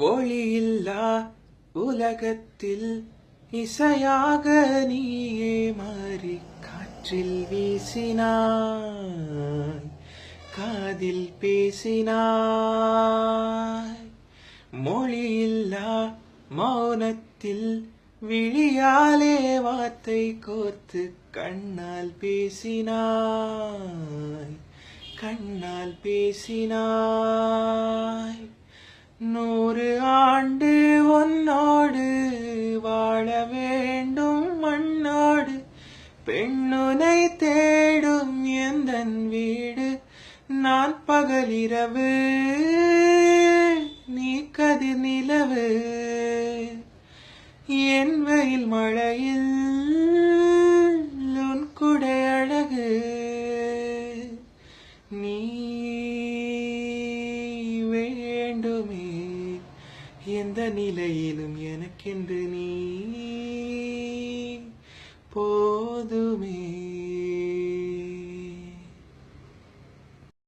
ஒளியில்லா உலகத்தில் இசையாக நீயே மாறி காற்றில் வீசினாய் காதில் பேசினாய். மொழியில்லா மௌனத்தில் விழியாலே வார்த்தை கோர்த்து கண்ணால் பேசினாய் கண்ணால் பேசினாய். நூறு வாழ வேண்டும் மண்ணோடு. பெண்ணுனை தேடும் எந்தன் வீடு? நான் பகலிரவு நீ கதிர் நிலவு. என் வெயில் மழையில் உன் குடை அழகு. நீ எந்த நிலையிலும் எனக்கென்று நீ